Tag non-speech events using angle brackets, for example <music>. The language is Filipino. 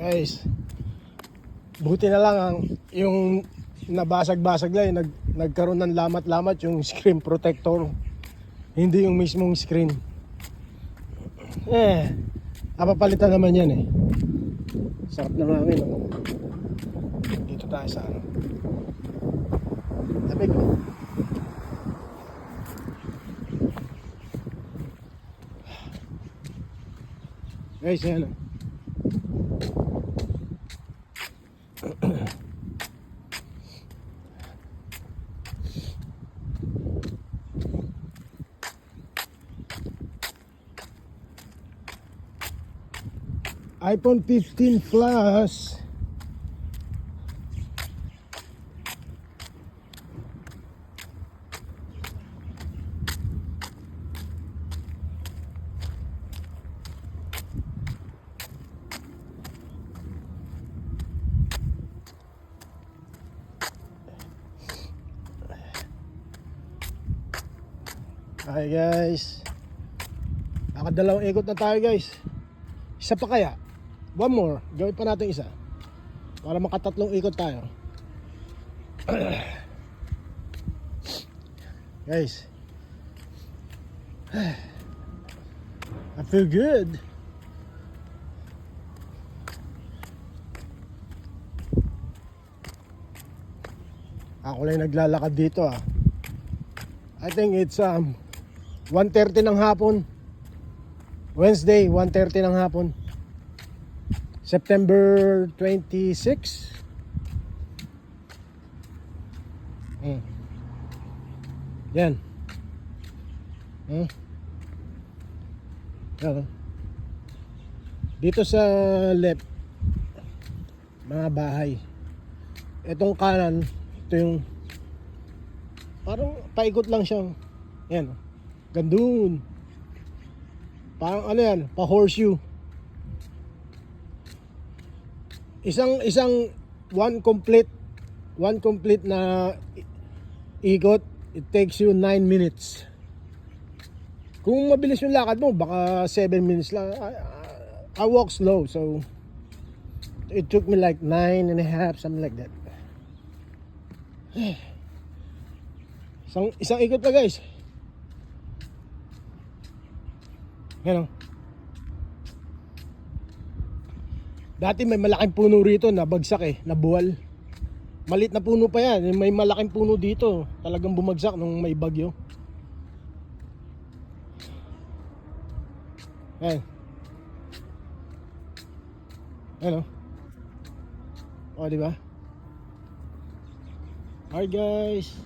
Guys, buti na lang ang yung nabasag-basag lang, nag, nagkaroon ng lamat-lamat yung <laughs> screen protector. Hindi yung mismong screen. Eh, napapalitan naman yan eh. Sarap ng hangin. Oh. Dito tayo sa ano. Lamig. Guys, yan oh. iPhone 15 Plus. Hi guys. Nakadalawang ikot na tayo guys. Isa pa kaya? One more. Gawin pa natin isa. Para makatatlong ikot tayo. <clears throat> Guys. <sighs> I feel good. Ako lang naglalakad dito ah. I think it's um 1.30 ng hapon. Wednesday, 1.30 ng hapon. September 26. Mm. Yan. Hmm. Yan. Dito sa left, mga bahay. Itong kanan, ito yung parang paikot lang siya. Yan. Gandun. Parang ano yan, pa horseshoe. Isang isang one complete one complete na ikot, it takes you 9 minutes. Kung mabilis yung lakad mo, baka 7 minutes lang. I, I- I walk slow, so it took me like nine and a half, something like that. <sighs> Isang, isang ikot pa guys. Yan o. Dati may malaking puno rito na bagsak eh, nabuwal. Malit na puno pa yan, may malaking puno dito. Talagang bumagsak nung may bagyo. Yan. Ano? O, di ba? Alright guys.